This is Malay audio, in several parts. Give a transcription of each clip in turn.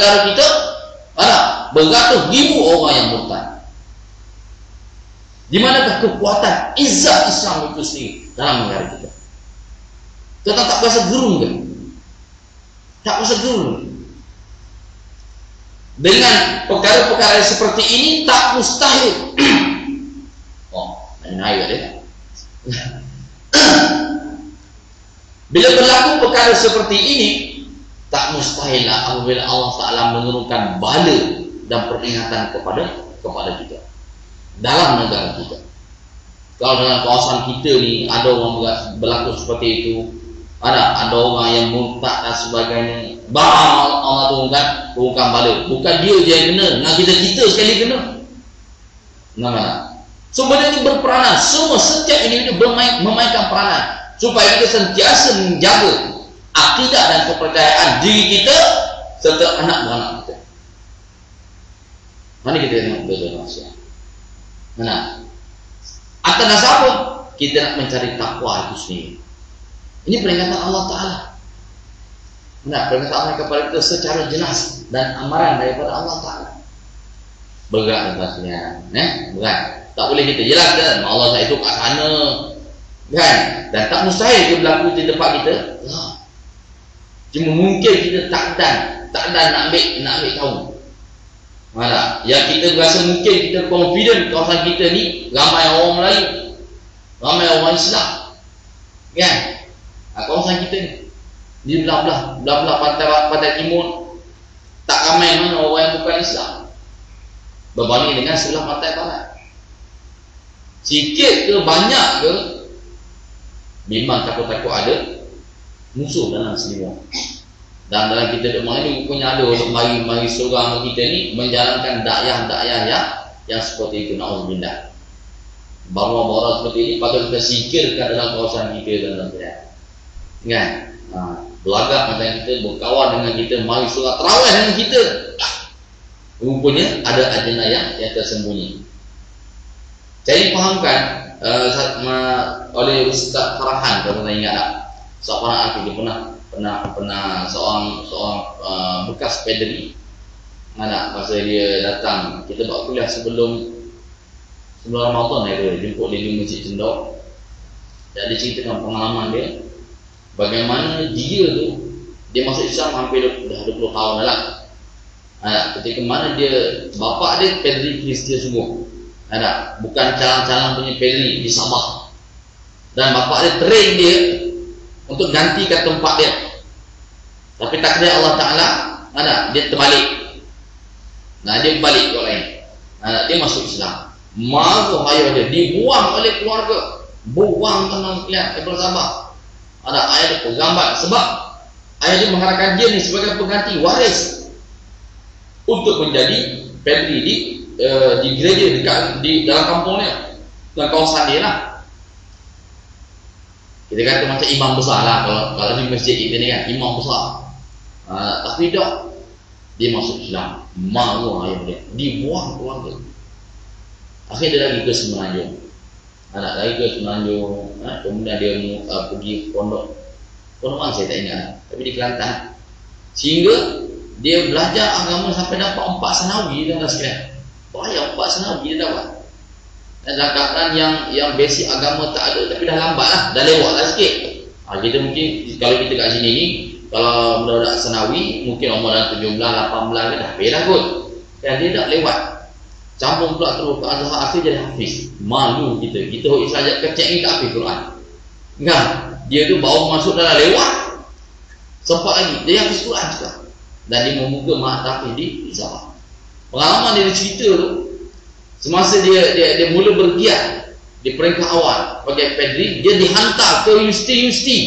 negara kita ada beratus ribu orang yang murtad. Di manakah kekuatan izzat Islam itu sendiri dalam negara kita? Kita tak berasa gerung ke? Tak berasa gerung dengan perkara-perkara seperti ini tak mustahil. Oh main air dia bila berlaku perkara seperti ini tak mustahil lah apabila Allah Ta'ala menurunkan bala dan peringatan kepada kepada kita. Dalam negara kita. Kalau dalam kawasan kita ni ada orang berlaku seperti itu. Ada ada orang yang murtad dan sebagainya. Bang Allah turunkan turunkan bala. Bukan dia je yang kena dengan kita kita sekali kena. Nampak so benda ini berperanan. Semua setiap individu bermain, memainkan peranan. Supaya kita sentiasa menjaga akidah dan kepercayaan diri kita serta anak-anak kita mana kita tengok betul manusia mana atas apa kita nak mencari takwa itu sendiri ini peringatan Allah Ta'ala. Nah, peringatan Allah kepada kita secara jelas dan amaran daripada Allah Ta'ala. Berat atasnya. Eh? Berat. Tak boleh kita jelaskan. Allah Ta'ala itu kat sana. Kan? Dan tak mustahil dia berlaku di tempat kita. Ya. Cuma mungkin kita tak dan. Tak dan nak ambil, nak ambil tahu. Mana? Yang kita rasa mungkin kita confident kawasan kita ni ramai orang Melayu. Ramai orang Islam. Kan? ha, kawasan kita ni di belah-belah belah-belah pantai, pantai timur tak ramai mana orang yang bukan Islam berbanding dengan sebelah pantai barat sikit ke banyak ke memang takut-takut ada musuh dalam semua dan dalam kita duduk ni rupanya ada untuk mari-mari seorang kita ni menjalankan dakyah-dakyah yang yang seperti itu. Na'udzubillah. Baru-baru seperti ini patut kita singkirkan dalam kawasan kita dan dalam kan ha, belagak dengan kita berkawan dengan kita mari surat terawih dengan kita. Rupanya ada agenda yang, yang tersembunyi. Jadi fahamkan uh, oleh Ustaz Farahan kalau tuan ingat tak seorang dia pernah pernah pernah seorang seorang uh, bekas pederi anak masa dia datang. Kita buat kuliah sebelum sebelum Ramadan dia jemput dia di Masjid Cendok. Dan dia ceritakan pengalaman dia. Bagaimana dia tu dia masuk Islam hampir dah 20 tahun dah lah. Ha, ketika mana dia bapa dia pedri Kristian semua. Ada bukan calon-calon punya pedri di Sabah. Dan bapa dia train dia untuk gantikan tempat dia. Tapi tak takdir Allah Ta'ala ada dia terbalik. Nah dia balik ke lain. Ada dia masuk Islam. Mahu ayah dia. Dibuang oleh keluarga. Buang tenang lihat daripada Sabah. Ada ayat itu gambar sebab ayat itu mengharapkan dia ni sebagai pengganti waris untuk menjadi pedri di uh, di gereja dekat di dalam kampungnya dalam kawasan dia lah kita kata macam imam besar lah. Kalau, kalau di masjid kita ni kan imam besar. Uh, tapi tak dia masuk Islam. Malu ayat dia. Dibuang keluarga. Akhirnya dia lagi ke Semenanjung. Anak lagi ke Semenanjung ha? kemudian dia uh, pergi pondok. Pondok mana saya tak ingat tapi di Kelantan. Sehingga dia belajar agama sampai dapat empat senawi dan dah sekalian. Banyak empat senawi dia dapat dan dalam keadaan yang yang basic agama tak ada tapi dah lambat lah dah lewat lah sikit. Ha, kita mungkin kalau kita kat sini ni kalau budak-budak senawi mungkin umur dah 17, 18 dah habis lah kot. Dan dia dah lewat. Campur pula terus ke azhar akhir jadi hafiz. Malu kita. Kita orang Islam kecek ni tak hafiz Quran. Kan dia tu bawa masuk dalam lewat. Sempat lagi dia hafiz Quran juga dan dia membuka mak hafiz di Sabah. Pengalaman dia cerita tu semasa dia dia, dia mula bergiat di peringkat awal sebagai pedri dia dihantar ke universiti-universiti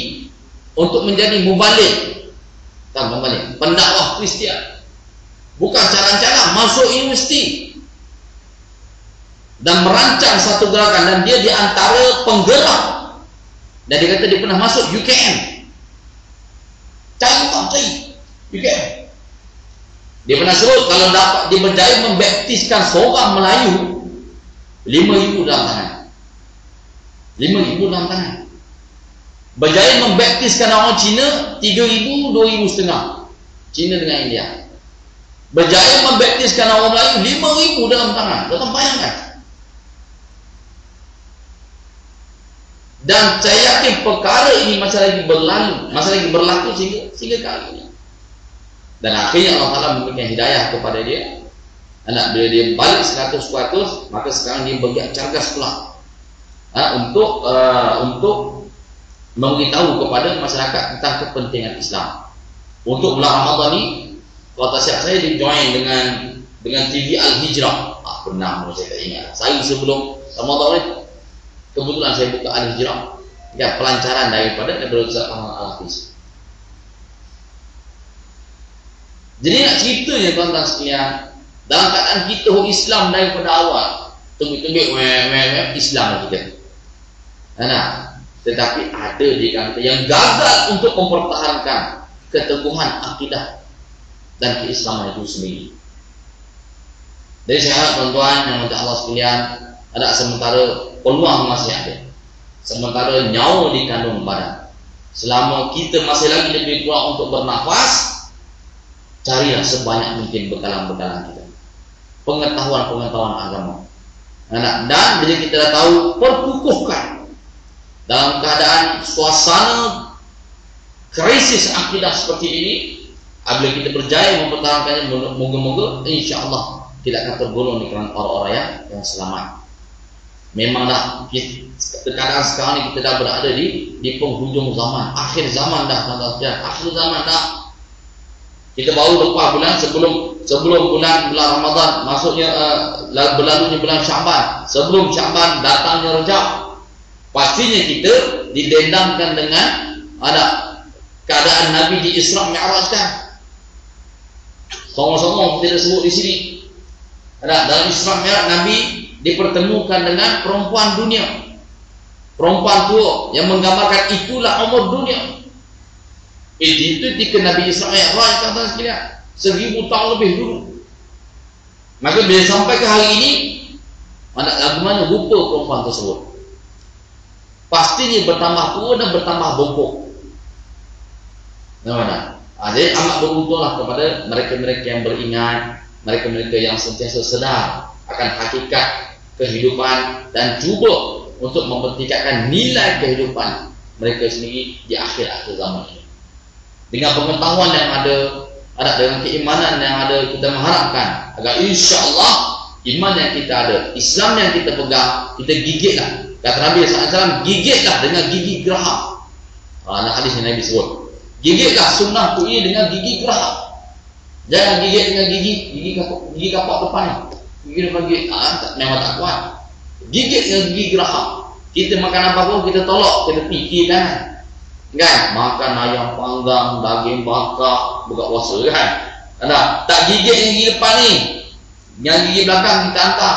untuk menjadi mubalik. Tak mubalik? Pendakwah Kristian. Bukan cara-cara masuk universiti. Dan merancang satu gerakan dan dia di antara penggerak. Dan dia kata dia pernah masuk UKM cari UKM dia pernah sebut kalau dapat dia berjaya membaptiskan seorang Melayu lima ribu dalam tangan. Lima ribu dalam tangan. Berjaya membaptiskan orang Cina tiga ribu, dua ribu setengah. Cina dengan India. Berjaya membaptiskan orang Melayu lima ribu dalam tangan. Tuan bayangkan. Dan saya yakin perkara ini masih lagi berlalu masih lagi berlaku sehingga, sehingga kali ini dan akhirnya Allah Ta'ala memberikan hidayah kepada dia. Anak bila dia balik 100-100 maka sekarang dia bergerak cergas pula. Ha, untuk uh, untuk memberitahu kepada masyarakat tentang kepentingan Islam. Untuk bulan Ramadan ni kalau tak siap saya di join dengan dengan TV Al-Hijrah. Ah, pernah saya tak ingat. Saya sebelum Ramadan ni kebetulan saya buka Al-Hijrah. Ya, pelancaran daripada Ustaz Ahmad Al-Hafiz jadi nak ceritanya tuan-tuan sekalian dalam keadaan kita Islam daripada awal tunggu-tunggu Islam kita nah, tetapi ada di kalangan yang gagal untuk mempertahankan keteguhan akidah dan keislaman itu sendiri. Jadi saya harap tuan-tuan yang minta Allah sekalian ada sementara peluang masih ada. Sementara nyawa di kandung badan. Selama kita masih lagi lebih kuat untuk bernafas, carilah sebanyak mungkin bekalan-bekalan kita. Pengetahuan-pengetahuan agama. Dan bila kita dah tahu, perkukuhkan dalam keadaan suasana krisis akidah seperti ini apabila kita berjaya mempertahankannya moga-moga insya-Allah tidak akan tergolong di kalangan orang-orang yang, yang selamat memanglah keadaan sekarang ini kita dah berada di di penghujung zaman akhir zaman dah akhir zaman dah kita baru lepas bulan sebelum sebelum bulan bulan Ramadan. Masuknya uh, berlalunya bulan Syaban sebelum Syaban datangnya Rejab pastinya kita didendangkan dengan ada keadaan Nabi di Isra Mi'raj kan? Songong-songong kita sebut di sini. Ada dalam Isra Mi'raj Nabi dipertemukan dengan perempuan dunia. Perempuan tua yang menggambarkan itulah umur dunia itu itu ketika Nabi Isra Mi'raj kata sekalian seribu tahun lebih dulu maka bila sampai ke hari ini mana lagu mana rupa perempuan tersebut pastinya bertambah tua dan bertambah bongkok Namanya. Ha, jadi amat beruntunglah kepada mereka-mereka yang beringat, mereka-mereka yang sentiasa sedar akan hakikat kehidupan dan cuba untuk mempertingkatkan nilai kehidupan mereka sendiri di akhir-akhir zaman ini. Dengan pengetahuan yang ada, ada dengan keimanan yang ada, kita mengharapkan agar insya Allah iman yang kita ada, Islam yang kita pegang, kita gigitlah. Kata Nabi SAW, gigitlah dengan gigi geraham. Ha, nak hadis yang Nabi sebut. Gigitlah sunnah tu ini dengan gigi gerah. Jangan gigit dengan gigi gigi kapak gigi kapak depan. Gigi depan gigi ah tak, memang tak kuat. Gigit dengan gigi gerah. Kita makan apa pun kita tolak ke tepi kiri kan. Kan? Makan ayam panggang, daging bakar, buka puasa kan. Ada tak gigit dengan gigi depan ni. Yang gigi belakang kita hantar.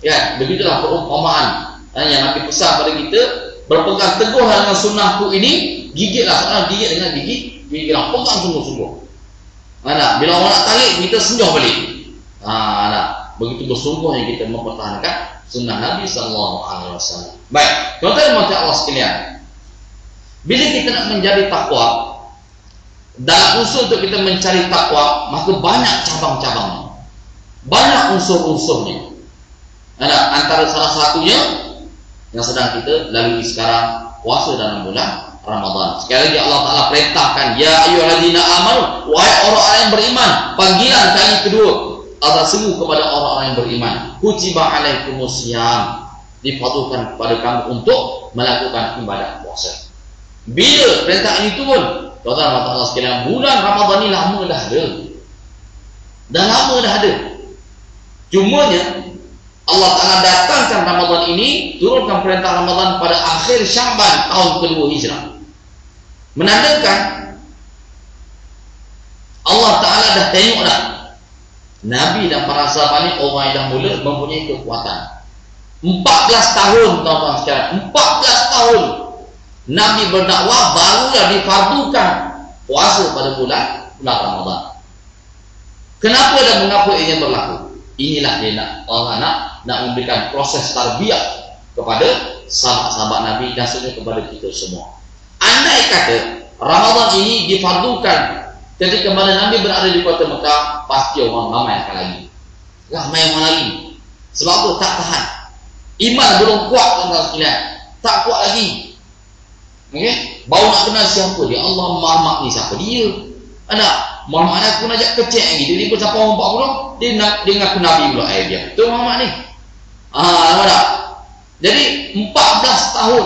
Kan? Begitulah perumpamaan yang Nabi pesan pada kita berpegang teguh dengan sunnahku ini gigitlah seorang gigit dengan gigi gigi lah pegang sungguh-sungguh mana bila orang nak tarik kita senjuh balik ha ada begitu bersungguhnya kita mempertahankan sunnah Nabi sallallahu alaihi wasallam baik tuan-tuan dan Allah sekalian bila kita nak menjadi takwa dalam usul untuk kita mencari takwa maka banyak cabang-cabangnya banyak unsur-unsurnya ada antara salah satunya yang sedang kita lalui sekarang puasa dalam bulan Ramadan. Sekali lagi Allah Taala perintahkan ya ayyuhallazina amanu wahai orang-orang yang beriman. Panggilan kali kedua Allah seru kepada orang-orang yang beriman. Kutiba alaikumusiyam difadukan kepada kamu untuk melakukan ibadah puasa. Bila perintah ini turun? Tuan-tuan Allah sekalian, bulan Ramadan ini lama dah ada. Dah lama dah ada. Cumanya Allah Ta'ala datangkan Ramadan ini turunkan perintah Ramadan pada akhir Syaban tahun kedua Hijrah menandakan Allah Ta'ala dah tengok dah Nabi dan para sahabat ni orang yang dah mula mempunyai kekuatan 14 tahun tuan-tuan sekarang 14 tahun Nabi berdakwah barulah difardukan puasa pada bulan bulan Ramadan kenapa dan mengapa ini berlaku inilah dia nak Allah nak nak memberikan proses tarbiyah kepada sahabat-sahabat Nabi dan sebenarnya kepada kita semua Andai kata Ramadan ini difardukan Ketika mana Nabi berada di kota Mekah, pasti orang ramai akan lagi. Ramai orang lagi. Sebab apa? Tak tahan. Iman belum kuat tuan-tuan sekalian. Tak kuat lagi. Okey? Baru nak kenal siapa dia? Allah Muhammad ni siapa dia? Anak, Muhammad ni aku nak ajak kecek lagi. Dia ni pun siapa orang 40? Dia nak dia ngaku Nabi pula ayah dia. Tu Muhammad ni. Ah, nampak tak? Jadi 14 tahun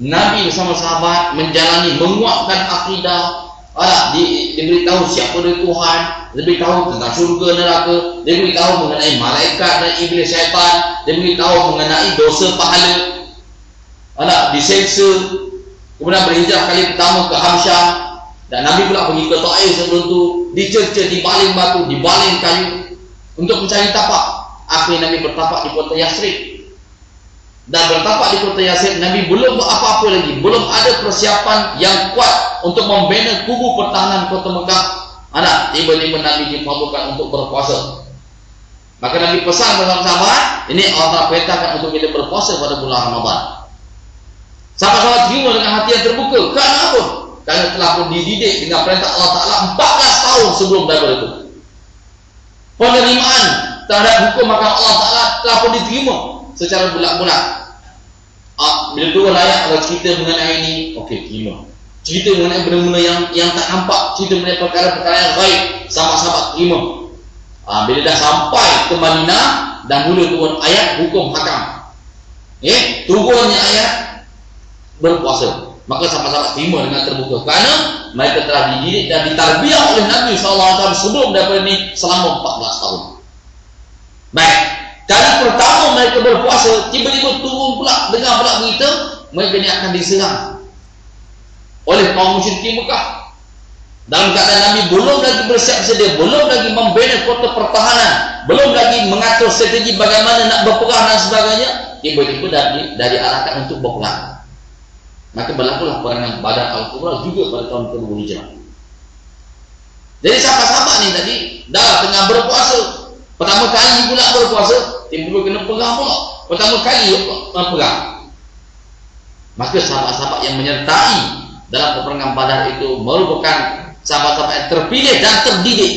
Nabi bersama sahabat menjalani menguatkan akidah ada di, dia beritahu siapa dia Tuhan, dia beritahu tentang syurga neraka, dia beritahu mengenai malaikat dan iblis syaitan, dia beritahu mengenai dosa pahala. Ada diseksa kemudian berhijrah kali pertama ke Hamsyah dan Nabi pula pergi ke Taif sebelum tu dicerca di baling batu, di baling kayu untuk mencari tapak. Akhirnya Nabi bertapak di kota Yasrib. Dan bertapak di kota Yasin Nabi belum buat apa-apa lagi. Belum ada persiapan yang kuat untuk membina kubu pertahanan kota Mekah. Anak tiba-tiba Nabi dipabukan untuk berpuasa. Maka Nabi pesan sahabat ini Allah perintahkan untuk kita berpuasa pada bulan Ramadan sahabat-sahabat terima dengan hati yang terbuka kerana apa? kerana telah pun dididik dengan perintah Allah Ta'ala 14 tahun sebelum daripada itu penerimaan terhadap hukum maka Allah Ta'ala telah pun diterima secara bulat-bulat Ah, bila dua layak kalau cerita mengenai ini, okey, terima. Cerita mengenai benda-benda yang yang tak nampak, cerita mengenai perkara-perkara yang baik, sama-sama terima. Ah, bila dah sampai ke Madinah dan mula turun ayat hukum hakam. Eh, turunnya ayat berpuasa. Maka sama-sama terima dengan terbuka. Kerana mereka telah dididik dan ditarbiah oleh Nabi SAW sebelum daripada ini selama 14 tahun. Baik. Kali pertama mereka berpuasa, tiba-tiba turun pula dengar pula berita, mereka ni akan diserang oleh kaum musyrikin Mekah. Dalam keadaan Nabi belum lagi bersiap sedia, belum lagi membina kota pertahanan, belum lagi mengatur strategi bagaimana nak berperang dan sebagainya, tiba-tiba dari, dari arahkan untuk berperang. Maka berlakulah perangan Badar Al-Kubra juga pada tahun kedua Hijrah. Jadi sahabat-sahabat ni tadi dah tengah berpuasa. Pertama kali pula berpuasa, timbul kena perang pula. Pertama kali perang. Maka sahabat-sahabat yang menyertai dalam peperangan badar itu merupakan sahabat-sahabat yang terpilih dan terdidik.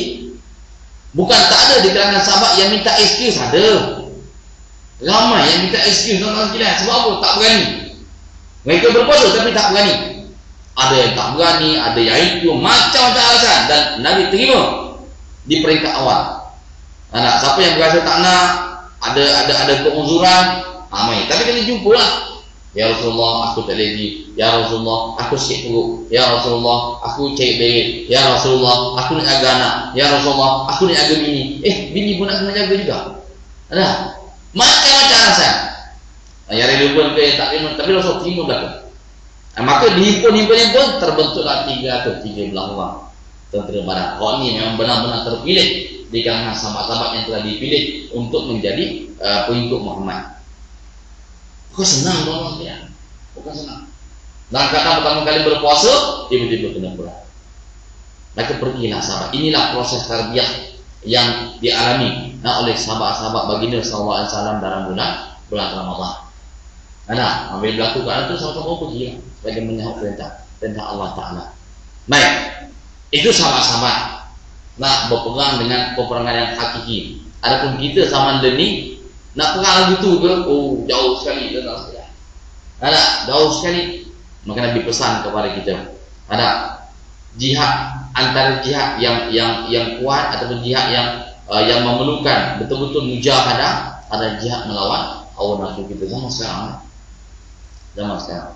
Bukan tak ada di kalangan sahabat yang minta excuse ada. Ramai yang minta excuse tuan-tuan sekalian. Sebab apa? Tak berani mereka berpuasa tapi tak berani. Ada yang tak berani ada yang itu macam-macam. Alasan dan Nabi terima di peringkat awal. Anak siapa yang berasa tak nak ada ada ada keuzuran amai tapi kena jumpa lah Ya Rasulullah aku tak lagi Ya Rasulullah aku sikit perut. Ya Rasulullah aku cari berit. Ya Rasulullah aku nak jaga anak. Ya Rasulullah aku nak jaga bini. Eh bini pun nak kena jaga juga. Ada Macam-macam alasan Ya relevan ke tak relevan Tapi Rasul terima belakang Maka dihimpun-himpun-himpun Terbentuklah tiga atau tiga belah orang Tentera barat Kau ni memang benar-benar terpilih di kalangan sahabat-sahabat yang telah dipilih untuk menjadi uh, pengikut Muhammad. Kau senang dong ya? Bukan senang. Dan kata pertama kali berpuasa, tiba-tiba kena berat. Maka pergilah sahabat. Inilah proses tarbiyah yang dialami nah, oleh sahabat-sahabat baginda sallallahu alaihi wasallam dalam bulan bulan Ramadan. Mana ambil berlaku kerana itu sama-sama pergi lah, sebagai menyahut perintah perintah Allah Taala. Baik, itu sahabat-sahabat nak berperang dengan peperangan yang hakiki. Adapun kita zaman ni nak perang lagu tu ke? Oh, jauh sekali dan tak Ada jauh sekali. Maka Nabi pesan kepada kita. Ada jihad antara jihad yang yang yang kuat ataupun jihad yang uh, yang memerlukan betul-betul mujahadah ada jihad melawan hawa nafsu kita zaman sekarang. Zaman sekarang.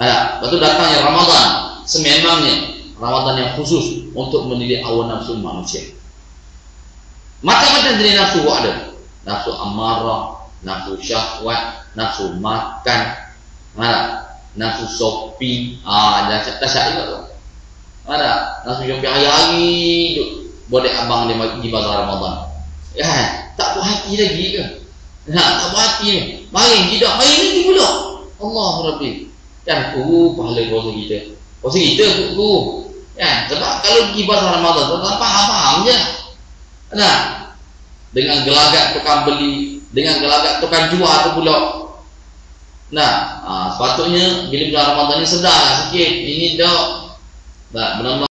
Ada, betul datangnya Ramadan sememangnya Ramadan yang khusus untuk mendidik awal nafsu manusia. Macam-macam jenis nafsu ada. Nafsu amarah, nafsu syahwat, nafsu makan, mana? Nafsu sopi, ah, jangan cakap tak juga tu. Mana? Nafsu sopi hari-hari. Boleh abang dia di bazar Ramadan. Ya, tak puas hati lagi ke? Ha, tak puas hati ni. Mari kita, mari lagi pula. Allah Rabbi. Kan, ku pahala kuasa kita. Kuasa kita, ku. Ya, sebab kalau pergi pasar Ramadan tak faham-faham je. Nah, dengan gelagat tukang beli, dengan gelagat tukang jual tu pula. Nah, ha, sepatutnya bila bulan Ramadan ni sedarlah sikit. Ini dah Tak, bernama